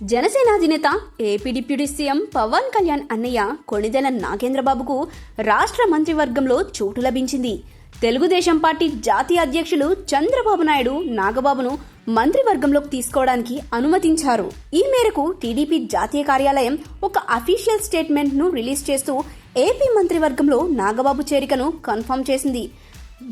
జనసేన అధినేత AP deputy CM Pawan Kalyan అన్నయ్య కొణిదెల నాగేంద్రబాబుకు రాష్ట్ర మంత్రివర్గంలో చోటు లభించింది. తెలుగుదేశం పార్టీ జాతీయ అధ్యక్షులు చంద్రబాబు నాయుడు నాగబాబును మంత్రివర్గంలోకి తీసుకోవడానికి అనుమతించారు. ఈ మేరకు టీడీపీ జాతీయ కార్యాలయం ఒక అఫీషియల్ స్టేట్మెంట్ను రిలీజ్ చేస్తూ ఏపీ మంత్రివర్గంలో నాగబాబు చేరికను కన్ఫర్మ్ చేసింది.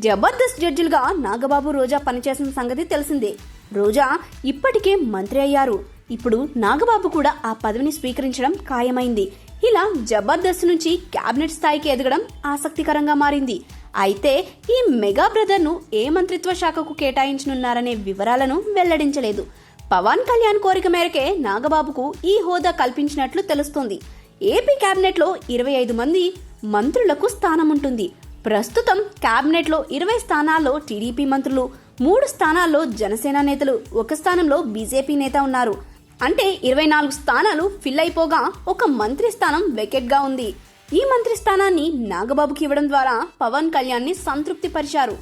జబర్దస్త్ జడ్జిలుగా నాగబాబు రోజా పనిచేసిన సంగతి తెలిసిందే. రోజా ఇప్పటికే మంత్రి అయ్యారు. ఇప్పుడు నాగబాబు కూడా ఆ పదవిని స్వీకరించడం ఖాయమైంది. ఇలా జబర్దస్త్ నుంచి క్యాబినెట్ స్థాయికి ఎదగడం ఆసక్తికరంగా మారింది. అయితే ఈ మెగా బ్రదర్ను ఏ మంత్రిత్వ శాఖకు కేటాయించనున్నారనే వివరాలను వెల్లడించలేదు. పవన్ కళ్యాణ్ కోరిక మేరకే నాగబాబుకు ఈ హోదా కల్పించినట్లు తెలుస్తోంది. ఏపీ కేబినెట్లో ఇరవై ఐదు మంది మంత్రులకు స్థానం ఉంటుంది ప్రస్తుతం కేబినెట్లో ఇరవై స్థానాల్లో టీడీపీ మంత్రులు మూడు స్థానాల్లో జనసేన నేతలు ఒక స్థానంలో బీజేపీ నేత ఉన్నారు. అంటే ఇరవై నాలుగు స్థానాలు ఫిల్ అయిపోగా ఒక మంత్రి స్థానం వెకెట్గా ఉంది. ఈ మంత్రి స్థానాన్ని నాగబాబుకి ఇవ్వడం ద్వారా పవన్ కళ్యాణ్ని సంతృప్తి పరిచారు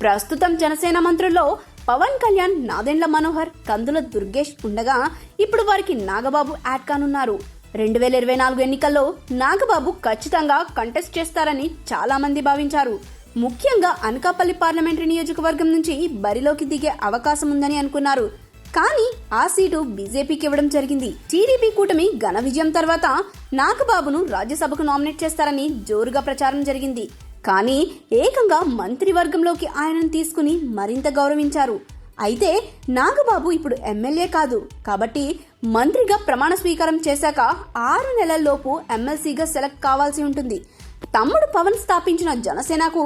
ప్రస్తుతం జనసేన మంత్రుల్లో పవన్ కళ్యాణ్ నాదెండ్ల మనోహర్ కందుల దుర్గేష్ ఉండగా ఇప్పుడు వారికి నాగబాబు యాడ్ కానున్నారు. రెండు వేల ఇరవై నాలుగు ఎన్నికల్లో నాగబాబు ఖచ్చితంగా కంటెస్ట్ చేస్తారని చాలా మంది భావించారు. ముఖ్యంగా అనకాపల్లి పార్లమెంటరీ నియోజకవర్గం నుంచి బరిలోకి దిగే అవకాశం ఉందని అనుకున్నారు. కానీ ఆ సీటు బీజేపీకి ఇవ్వడం జరిగింది. టీడీపీ కూటమి ఘన విజయం తర్వాత నాగబాబును రాజ్యసభకు నామినేట్ చేస్తారని జోరుగా ప్రచారం జరిగింది. కానీ ఏకంగా మంత్రివర్గంలోకి ఆయనను తీసుకుని మరింత గౌరవించారు. అయితే నాగబాబు ఇప్పుడు ఎమ్మెల్యే కాదు. కాబట్టి మంత్రిగా ప్రమాణ స్వీకారం చేశాక ఆరు నెలల్లోపు ఎమ్మెల్సీగా సెలెక్ట్ కావాల్సి ఉంటుంది. తమ్ముడు పవన్ స్థాపించిన జనసేనకు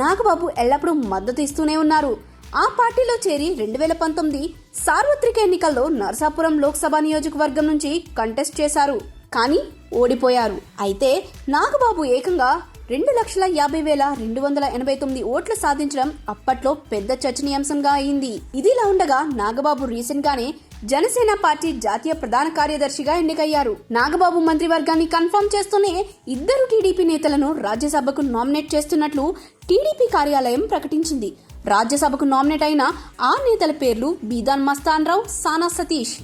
నాగబాబు ఎల్లప్పుడూ మద్దతు ఇస్తూనే ఉన్నారు. ఆ పార్టీలో చేరి రెండు వేల పంతొమ్మిది సార్వత్రిక ఎన్నికల్లో నరసాపురం లోక్సభ నియోజకవర్గం నుంచి కంటెస్ట్ చేశారు. కానీ ఓడిపోయారు. అయితే నాగబాబు ఏకంగా రెండు లక్షల యాభై వేల రెండు వందల ఎనభై తొమ్మిది ఓట్లు సాధించడం అప్పట్లో పెద్ద చర్చనీయాంశంగా అయింది. ఇదిలా ఉండగా నాగబాబు రీసెంట్ గానే జనసేన పార్టీ జాతీయ ప్రధాన కార్యదర్శిగా ఎన్నికయ్యారు. నాగబాబు మంత్రివర్గాన్ని కన్ఫర్మ్ చేస్తూనే ఇద్దరు టీడీపీ నేతలను రాజ్యసభకు నామినేట్ చేస్తున్నట్లు టీడీపీ కార్యాలయం ప్రకటించింది. రాజ్యసభకు నామినేట్ అయిన ఆ నేతల పేర్లు బీదాన్ మస్తాన్ రావు సానా సతీష్.